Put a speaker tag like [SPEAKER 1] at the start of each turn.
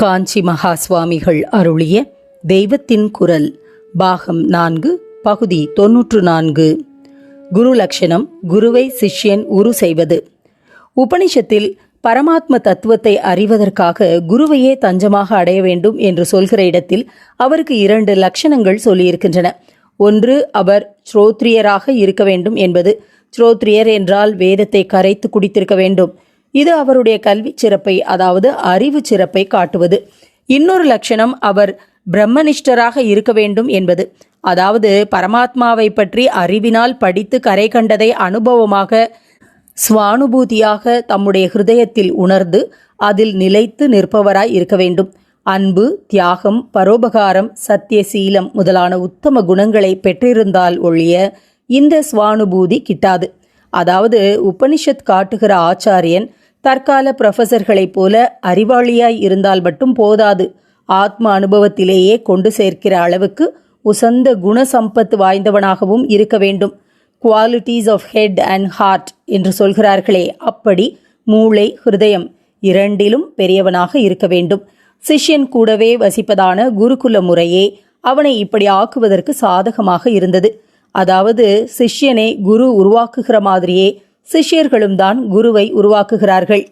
[SPEAKER 1] காஞ்சி மகா சுவாமிகள் அருளிய தெய்வத்தின் குரல் பாகம் நான்கு பகுதி தொன்னூற்று நான்கு. குரு லட்சணம் குருவை சிஷ்யன் உரு செய்வது. உபனிஷத்தில் பரமாத்ம தத்துவத்தை அறிவதற்காக குருவையே தஞ்சமாக அடைய வேண்டும் என்று சொல்கிற இடத்தில் அவருக்கு இரண்டு லட்சணங்கள் சொல்லியிருக்கின்றன. ஒன்று அவர் ஸ்ரோத்ரியராக இருக்க வேண்டும் என்பது. ஸ்ரோத்ரியர் என்றால் வேதத்தை கரைத்து குடித்திருக்க வேண்டும். இது அவருடைய கல்வி சிறப்பை அதாவது அறிவு சிறப்பை காட்டுவது. இன்னொரு லட்சணம் அவர் பிரம்மனிஷ்டராக இருக்க வேண்டும் என்பது. அதாவது பரமாத்மாவை பற்றி அறிவினால் படித்து கரை கண்டதை அனுபவமாக சுவானுபூதியாக தம்முடைய ஹிருதயத்தில் உணர்ந்து அதில் நிலைத்து நிற்பவராய் இருக்க வேண்டும். அன்பு தியாகம் பரோபகாரம் சத்தியசீலம் முதலான உத்தம குணங்களை பெற்றிருந்தால் ஒழிய இந்த சுவானுபூதி கிட்டாது. அதாவது உபனிஷத் காட்டுகிற ஆச்சாரியன் தற்கால ப்ரொஃபஸர்களைப் போல அறிவாளியாய் இருந்தால் மட்டும் போதாது. ஆத்ம அனுபவத்திலேயே கொண்டு சேர்க்கிற அளவுக்கு உசந்த குணசம்பத்து வாய்ந்தவனாகவும் இருக்க வேண்டும். Qualities of head and heart என்று சொல்கிறார்களே அப்படி மூளை ஹிருதயம் இரண்டிலும் பெரியவனாக இருக்க வேண்டும். சிஷ்யன் கூடவே வசிப்பதான குருகுல முறையே அவனை இப்படி ஆக்குவதற்கு சாதகமாக இருந்தது. அதாவது சிஷ்யனை குரு உருவாக்குகிற மாதிரியே சிஷ்யர்களும் தான் குருவை உருவாக்குகிறார்கள்.